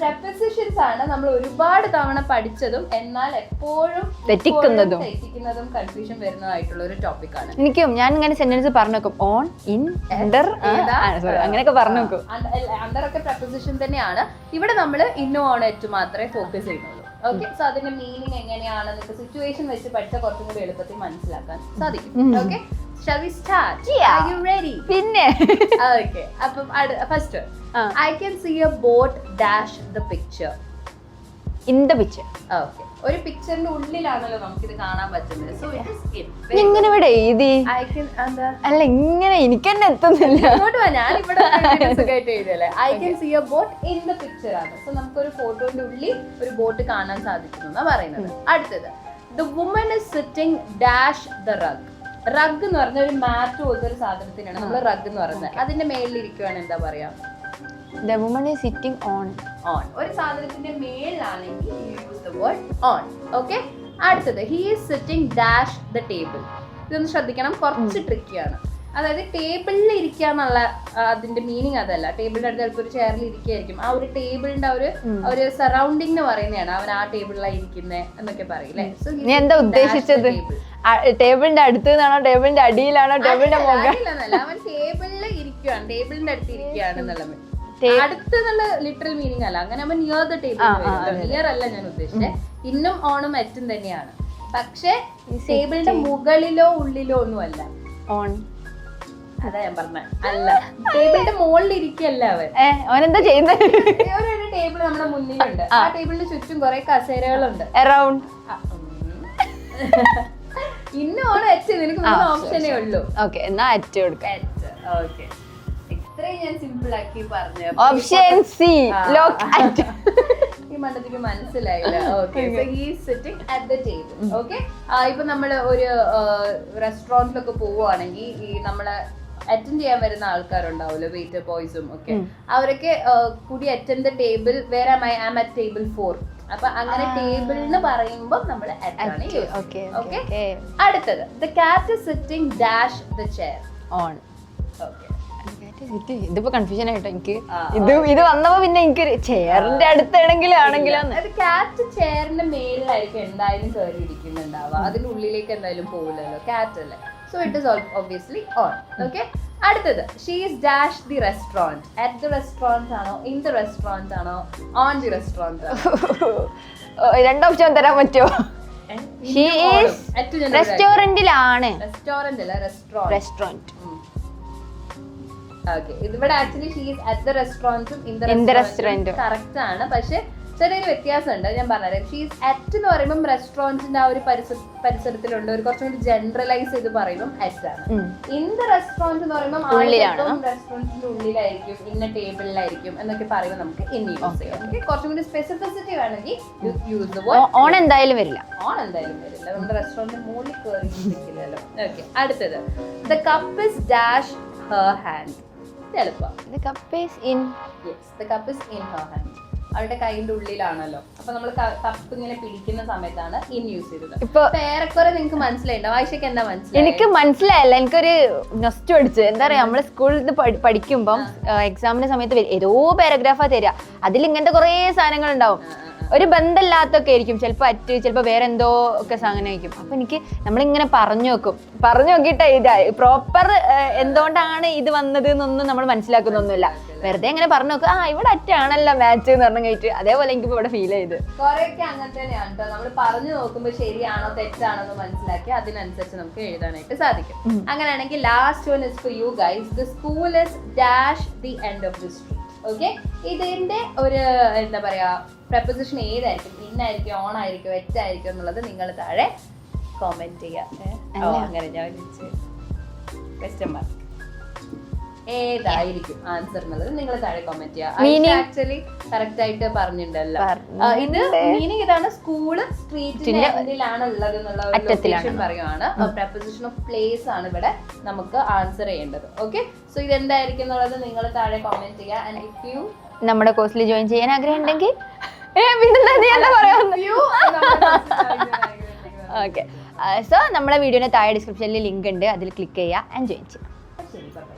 പ്രപ്പസിഷൻസ് ആണ് നമ്മൾ ഒരുപാട് തവണ പഠിച്ചതും എന്നാൽ എപ്പോഴും തെറ്റിക്കുന്നതും. തെറ്റിക്കുന്നതും കൺഫ്യൂഷൻ വരുന്നതായിട്ടുള്ള ഒരു ടോപ്പിക് ആണ്. എനിക്കും ഞാൻ ഇങ്ങനെ സെന്റൻസ് പറഞ്ഞു വെക്കും ഓൺ ഇൻ അണ്ടർ? അങ്ങനെയൊക്കെ പറഞ്ഞു വെക്കും അണ്ടർ ഒക്കെ പ്രപ്പസിഷൻ തന്നെയാണ്. ഇവിടെ നമ്മൾ ഇന്നോ ഓൺ എറ്റ് മാത്രമേ ഫോക്കസ് ചെയ്യുന്നുള്ളൂ. ഓക്കെ സോ അതിന്റെ മീനിങ് എങ്ങനെയാണ് നിങ്ങൾക്ക് സിറ്റുവേഷൻ വെച്ച് പഠിച്ച കുറച്ചും കൂടി എളുപ്പത്തിൽ മനസ്സിലാക്കാൻ സാധിക്കും. ഓക്കെ പിന്നെ. ഓക്കെ അപ്പം first I can see a boat dash the picture in the picture okay ഒരു പിക്ചറിന്റെ ഉള്ളിലാണല്ലോ നമുക്കിത് കാണാൻ പറ്റുന്നത്. സോ ഇറ്റ് ഇങ്ങനെ ഇവിടെ എഴുതി. അല്ല ഇങ്ങനെ എനിക്ക് തന്നെ എത്തുന്നില്ല. ഇങ്ങോട്ട് വാ ഞാൻ ഇവിടെ സുഖമായിട്ട് എഴുതിയല്ലേ. I can see a boat in the picture ആണ്. സോ നമുക്ക് ഒരു ഫോട്ടോന്റെ ഉള്ളിൽ ഒരു ബോട്ട് കാണാൻ സാധിക്കുന്നു എന്നാ പറയുന്നത്. അടുത്തത് the woman is sitting dash the rug rug എന്ന് പറഞ്ഞ ഒരു മാറ്റ് പോലത്തെ ഒരു സാധനത്തിനാണ് നമ്മൾ റഗ് എന്ന് പറയുന്നത്. അതിന്റെ മേളിൽ ഇരിക്കുവാണ് എന്താ പറയാ? The woman is sitting on on ഒരു സാധനത്തിന്റെ മേളിലാണെങ്കിൽ use the word on okay അടുത്തത് he is sitting dash the table ഇതൊന്ന് ശ്രദ്ധിക്കണം കുറച്ച് ട്രിക്കിയാണ് അതായത് ടേബിളിൽ ഇരിക്കുക എന്നുള്ള അതിന്റെ മീനിങ് അതല്ല. ടേബിളിന്റെ അടുത്ത് ചിലപ്പോൾ ഒരു ചെയറിൽ ഇരിക്കുകയായിരിക്കും. ആ ഒരു ടേബിളിന്റെ ഒരു ഒരു സറൗണ്ടിങ് പറയുന്നതാണ്. അവൻ ആ ടേബിളിലാണ് ഇരിക്കുന്നത് എന്നൊക്കെ പറയില്ലേ നീ എന്താ ഉദ്ദേശിച്ചത്? ടേബിളിന്റെ അടുത്ത് നിന്നാണോ ടേബിളിന്റെ അടിയിലാണോ ടേബിളിന്റെ അവൻ ടേബിളിൽ ഇരിക്കുകയാണ് ടേബിളിന്റെ അടുത്ത് ഇരിക്കുകയാണ് എന്നുള്ളത്. ടേ- അടുത്ത് എന്നുള്ള ലിറ്ററൽ മീനിങ് അല്ല. അങ്ങനെ നിയർ ദ ടേബിൾ നിയർ അല്ല ഞാൻ ഉദ്ദേശിച്ചത് ഇന്നും ഓണും മറ്റും തന്നെയാണ്. പക്ഷെ ടേബിളിന്റെ മുകളിലോ ഉള്ളിലോ ഒന്നും അല്ല ഓൺ അതാ ഞാൻ പറഞ്ഞ. അല്ല. ടേബിളിന്റെ മുകളിൽ ഇരിക്കല്ല അവൻ. അവനെന്താ ചെയ്യുന്നത് ഒരു ടേബിൾ നമ്മുടെ മുന്നിലുണ്ട്. ആ. ടേബിളിന് ചുറ്റും കുറെ കസേരകളുണ്ട്. അറൗണ്ട്. ഇന്നും ഓണം അച്ഛനെ നിനക്ക് മൂന്ന് ഓപ്ഷനേ ഉള്ളൂ. ഓക്കെ എന്നാ അറ്റ് കൊടുക്കാം. ഓക്കെ സിമ്പിൾ ആക്കി പറഞ്ഞു ഓപ്ഷൻ സി. ലോക്ക് അറ്റ് ഈ മണ്ടത്തിക്ക് മനസ്സിലായില്ല. Okay he sitting at the table okay ഇപ്പൊ നമ്മൾ ഒരു റെസ്റ്റോറന്റിലൊക്കെ പോവുകയാണെങ്കിൽ ഈ നമ്മളെ അറ്റൻഡ് ചെയ്യാൻ വരുന്ന ആൾക്കാരുണ്ടാവുമല്ലോ വെയിറ്റർ ബോയ്സും ഒക്കെ. അവരൊക്കെ കൂടി അറ്റൻഡ് ദ ടേബിൾ വേറെ ആം അറ്റ് ടേബിൾ ഫോർ അപ്പൊ അങ്ങനെ ടേബിൾ എന്ന് പറയുമ്പോൾ നമ്മൾ അറ്റാണ് യൂസ് ഓക്കെ അടുത്തത്. The cat sitting dash the chair on ഇതിപ്പോ കൺഫ്യൂഷൻ ആയിട്ടോ എനിക്ക്. ഇത് ഇത് വന്നപ്പോ പിന്നെ എനിക്ക് ചെയറിന്റെ അടുത്താണെങ്കിലും ആണെങ്കിലും അത് കാറ്റ് ചെയറിന്റെ മേളിലായിരിക്കും എന്തായാലും കയറി ഇരിക്കുന്നുണ്ടാവുക. അതിന്റെ ഉള്ളിലേക്ക് എന്തായാലും പോകില്ലല്ലോ കാറ്റ് അല്ലേ. So it is obviously on okay അടുത്തത്. She's dash the restaurant at the restaurant ആണോ? ഇൻ ദി റെസ്റ്റോറന്റ് ആണോ? ഓൺ ദി റെസ്റ്റോറന്റ് രണ്ട് ഓപ്ഷൻ തരാൻ പറ്റുമോ? She is റെസ്റ്റോറന്റിലാണ് റെസ്റ്റോറന്റ് അല്ല റെസ്റ്റോറന്റ് റെസ്റ്റോറന്റ് ഇവിടെ ആക്ച്വലി ഷീസ് അറ്റ് ദ റെസ്റ്റോറൻസും ഇൻ ദ റെസ്റ്റോറന്റും. കറക്റ്റ് ആണ്. പക്ഷെ ചെറിയൊരു വ്യത്യാസമുണ്ട്. ഞാൻ പറഞ്ഞുതരാം. ഷീസ് അറ്റ് എന്ന് പറയുമ്പോൾ റെസ്റ്റോറന്റിന്റെ ആ ഒരു പരിസര പരിസരത്തിലുണ്ട് ഒരു കുറച്ചും കൂടി ജനറലൈസ് ചെയ്ത് പറയുമ്പോൾ അറ്റ് ആണ് ഇൻ ദ റെസ്റ്റോറന്റ് എന്ന് പറയുമ്പോൾ. റെസ്റ്റോറന്റിന്റെ ഉള്ളിലായിരിക്കും. ഇന്ന ടേബിളിലായിരിക്കും എന്നൊക്കെ പറയുമ്പോൾ നമുക്ക് ഇൻ യൂസ് ചെയ്യാം? കുറച്ചും കൂടി സ്പെസിഫിസിറ്റി വേണമെങ്കിൽ യൂസ് ഓൺ എന്തായാലും വരില്ല. ഓൺ എന്തായാലും വരില്ല. നമ്മുടെ റെസ്റ്റോറന്റ് മുകളിൽ കയറി അടുത്തത്. The cup is dash her hand എളുപ്പം. ഇത് cup's in yes the cup is in her hand അവരുടെ കൈന്റെ ഉള്ളിലാണല്ലോ. അപ്പൊ നമ്മൾ കപ്പ് ഇങ്ങനെ പിടിക്കുന്ന സമയത്താണ് ഇൻ യൂസ് ചെയ്തത്. ഇപ്പൊ ഏറെക്കുറെ നിങ്ങൾക്ക് മനസ്സിലായിട്ടോ ആയിഷയ്ക്ക് എന്താ മനസ്സിലായി എനിക്ക് മനസ്സിലായല്ല. എനിക്കൊരു നൊസ്റ്റ് അടിച്ചു. എന്താ പറയാ നമ്മൾ സ്കൂളിൽ പഠി- പഠിക്കുമ്പം എക്സാമിന്റെ സമയത്ത് ഓരോ ഏതോ പാരഗ്രാഫാ തരിക അതിൽ ഇങ്ങനത്തെ കുറേ സാധനങ്ങൾ ഉണ്ടാവും ഒരു ബന്ധമില്ലാത്തൊക്കെ ആയിരിക്കും. ചിലപ്പോൾ അറ്റ് ചിലപ്പോൾ വേറെ എന്തോ ഒക്കെ അങ്ങനെ ആയിരിക്കും. അപ്പൊ എനിക്ക് നമ്മളിങ്ങനെ പറഞ്ഞു വെക്കും. പറഞ്ഞു നോക്കിയിട്ട് ഇതായി പ്രോപ്പർ എന്തുകൊണ്ടാണ് ഇത് വന്നത് എന്നൊന്നും നമ്മൾ മനസ്സിലാക്കുന്നൊന്നുമില്ല. വെറുതെ ഇങ്ങനെ പറഞ്ഞു നോക്കും. ആ ഇവിടെ അറ്റാണല്ലോ മാച്ച് എന്ന് പറഞ്ഞു കഴിഞ്ഞിട്ട് അതേപോലെ എനിക്ക് ഇവിടെ ഫീൽ ചെയ്ത്. കുറെയൊക്കെ അങ്ങനെ തന്നെയാണ് കേട്ടോ നമ്മൾ പറഞ്ഞു നോക്കുമ്പോൾ ശരിയാണോ തെറ്റാണോ എന്ന് മനസ്സിലാക്കി അതിനനുസരിച്ച് നമുക്ക് എഴുതാനായിട്ട് സാധിക്കും. അങ്ങനെയാണെങ്കിൽ last one is for you guys the school is dash the end of the street okay ഇതിന്റെ ഒരു എന്താ പറയാ പ്രപ്പോസിഷൻ ഏതായിരിക്കും? ഇന്നായിരിക്കും ഓൺ ആയിരിക്കും വെറ്റായിരിക്കും എന്നുള്ളത് നിങ്ങൾ താഴെ കോമെന്റ് ചെയ്യാം? അങ്ങനെ ഞാൻ ക്വസ്റ്റ്യൻ മാർക്ക് ഏതായിരിക്കും ആൻസർ എന്നുള്ളത് നിങ്ങൾ താഴെ കോമെന്റ് ചെയ്യുക ആക്ച്വലി കറക്റ്റ് ആയിട്ട് പറഞ്ഞിട്ടുണ്ടല്ലോ. ഇത് മീനിങ് ഇതാണ് സ്കൂൾ സ്ട്രീറ്റിന്റെ എൻഡിലാണ് ഉള്ളത് എന്നുള്ള ലൊക്കേഷൻ പറയുവാണ്. പ്രപ്പോസിഷൻ ഓഫ് പ്ലേസ് ആണ് ഇവിടെ നമുക്ക് ആൻസർ ചെയ്യേണ്ടത്. ഓക്കെ സോ ഇത് എന്തായിരിക്കും എന്നുള്ളത് നിങ്ങൾ താഴെ കോമെന്റ് ചെയ്യുക ആൻഡ് ഇഫ് യു നമ്മുടെ കോഴ്സിൽ ജോയിൻ ചെയ്യാൻ ആഗ്രഹം ഉണ്ടെങ്കിൽ ഓക്കെ സോ നമ്മുടെ വീഡിയോയുടെ താഴെ ഡിസ്ക്രിപ്ഷനിൽ ലിങ്ക് ഉണ്ട്. അതിൽ ക്ലിക്ക് ചെയ്യുക ആൻഡ് ജോയിൻ ചെയ്യാം. ശരി ബൈ